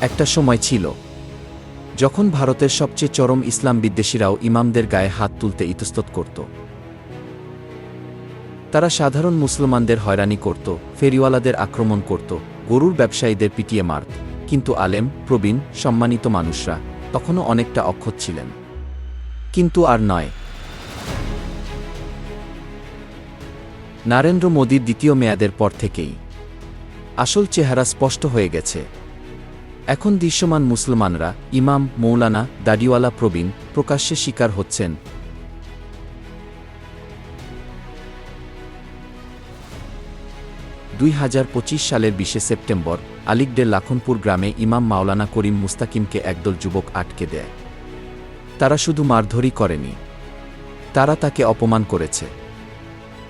একটা সময় ছিল, যখন ভারতের সবচেয়ে চরম ইসলাম বিদ্বেষীরাও ইমামদের গায়ে হাত তুলতে ইতস্তত করত। তারা সাধারণ মুসলমানদের হয়রানি করত, ফেরিওয়ালাদের আক্রমণ করত, গরুর ব্যবসায়ীদের পিটিয়ে মারত। কিন্তু আলেম, প্রবীণ, সম্মানিত মানুষরা তখনও অনেকটা অক্ষত ছিলেন। কিন্তু আর নয়। নরেন্দ্র মোদীর দ্বিতীয় মেয়াদের পর থেকেই আসল চেহারা স্পষ্ট হয়ে গেছে। এখন দৃশ্যমান মুসলমানরা ইমাম, মৌলানা, দাড়িওয়ালা প্রবীণ প্রকাশ্যে শিকার হচ্ছেন। দুই হাজার পঁচিশ সালের বিশে সেপ্টেম্বর, আলিগডের লাখনপুর গ্রামে ইমাম মাওলানা করিম মুস্তাকিমকে একদল যুবক আটকে দেয়। তারা শুধু মারধরই করেনি, তারা তাকে অপমান করেছে।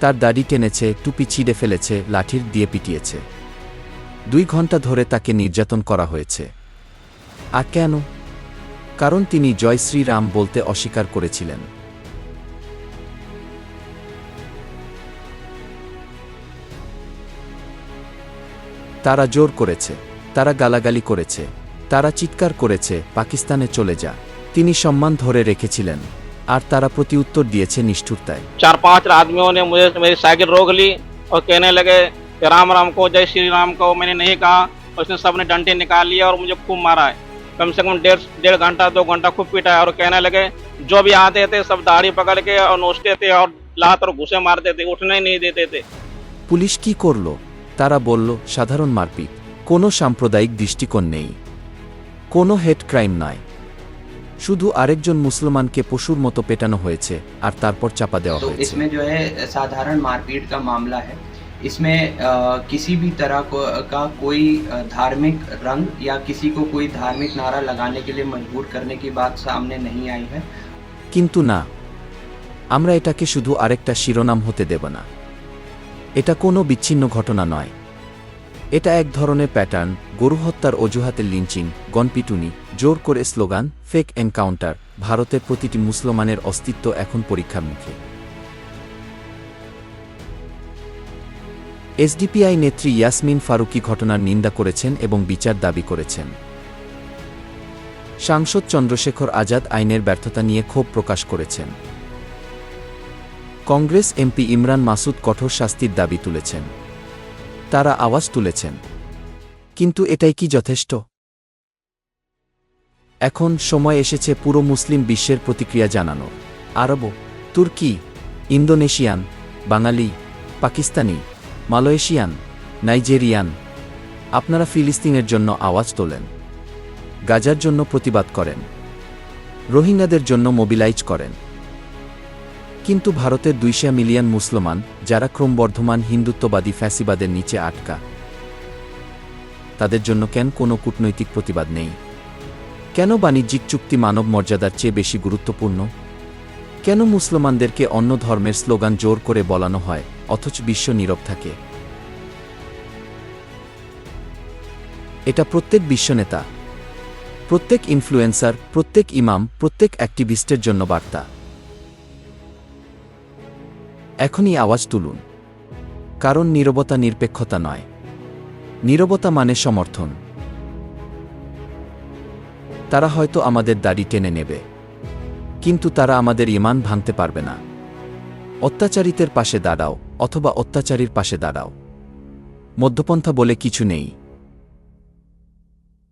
তার দাড়ি টেনেছে, টুপি ছিঁড়ে ফেলেছে, লাঠির দিয়ে পিটিয়েছে। দুই ঘন্টা ধরে তাকে নির্যাতন করা হয়েছে আর কেন কারণ তিনি জয় শ্রীরাম বলতে অস্বীকার করেছিলেন তারা জোর করেছে তারা গালাগালি করেছে তারা চিৎকার করেছে পাকিস্তানে চলে যা তিনি সম্মান ধরে রেখেছিলেন আর তারা প্রতিউত্তর দিয়েছে নিষ্ঠুরতায় चार पांच आदमियों ने मुझे मेरी साइकिल रोक ली और कहने लगे कि राम राम को जय श्री राम को मैंने नहीं कहा उसने सबने डंडे निकाल लिया और मुझे खूब मारा है कम से कम डेढ़ डेढ़ घंटा दो घंटा खूब पीटा है और कहने लगे जो भी आते थे सब दाढ़ी पकड़ के और नोचते थे और लात और घुसे मारते थे उठने ही नहीं देते थे পুলিশ কি করল তারা বলল সাধারণ মারপিট কোনো সাম্প্রদায়িক দৃষ্টিকোণ নেই কোনো হেড ক্রাইম নয় শুধু আরেকজন মুসলমানকে পশুর মতো পেটানো হয়েছে আর তারপর চাপা দেওয়া तो হয়েছে इसमें जो है साधारण मारपीट का मामला है इसमें अ, किसी भी तरह को, का कोई अ, धार्मिक रंग या किसी को कोई धार्मिक नारा लगाने के लिए मजबूर करने की बात सामने नहीं आई है কিন্তু না আমরা এটাকে শুধু আরেকটা শিরোনাম হতে দেব না এটা কোনো বিচ্ছিন্ন ঘটনা নয় এটা এক ধরনের প্যাটার্ন গরু হত্যার অজুহাতে লিঞ্চিং গণপিটুনি জোর করে স্লোগান ফেক এনকাউন্টার ভারতের প্রতিটি মুসলমানের অস্তিত্ব এখন পরীক্ষার মুখে এসডিপিআই নেত্রী ইয়াসমিন ফারুকি ঘটনার নিন্দা করেছেন এবং বিচার দাবি করেছেন। সাংসদ চন্দ্রশেখর আজাদ আইনের ব্যর্থতা নিয়ে ক্ষোভ প্রকাশ করেছেন। কংগ্রেস এমপি ইমরান মাসুদ কঠোর শাস্তির দাবি তুলেছেন। তারা আওয়াজ তুলেছেন। কিন্তু এটাই কি যথেষ্ট? এখন সময় এসেছে পুরো মুসলিম বিশ্বের প্রতিক্রিয়া জানানো। আরব, তুর্কি, Indonesian, Bangali, Pakistani Malaysian, Nigerian, আপনারা ফিলিস্তিনের জন্য আওয়াজ তোলেন, গাজার জন্য প্রতিবাদ করেন, রোহিঙ্গাদের জন্য মোবিলাইজ করেন। কিন্তু ভারতের দুইশা মিলিয়ন মুসলমান যারা ক্রমবর্ধমান হিন্দুত্ববাদী ফ্যাসিবাদের নিচে আটকা, তাদের জন্য কেন কোনো কূটনৈতিক প্রতিবাদ নেই? কেন বাণিজ্যিক চুক্তি মানব মর্যাদার চেয়ে বেশি গুরুত্বপূর্ণ? কেন মুসলমানদেরকে অন্য ধর্মের স্লোগান জোর করে বলানো হয়, অথচ বিশ্ব নীরব থাকে? এটা প্রত্যেক বিশ্বনেতা প্রত্যেক ইনফ্লুয়েন্সার প্রত্যেক ইমাম প্রত্যেক অ্যাক্টিভিস্টের জন্য বার্তা। এখনই আওয়াজ তুলুন। কারণ নীরবতা নিরপেক্ষতা নয়। নীরবতা মানে সমর্থন। তারা হয়তো আমাদের দাড়ি টেনে নেবে। কিন্তু তারা আমাদের ইমান ভাঙতে পারবে না। অত্যাচারিতের পাশে দাঁড়াও অথবা অত্যাচারীর পাশে দাঁড়াও। মধ্যপন্থা বলে কিছু নেই।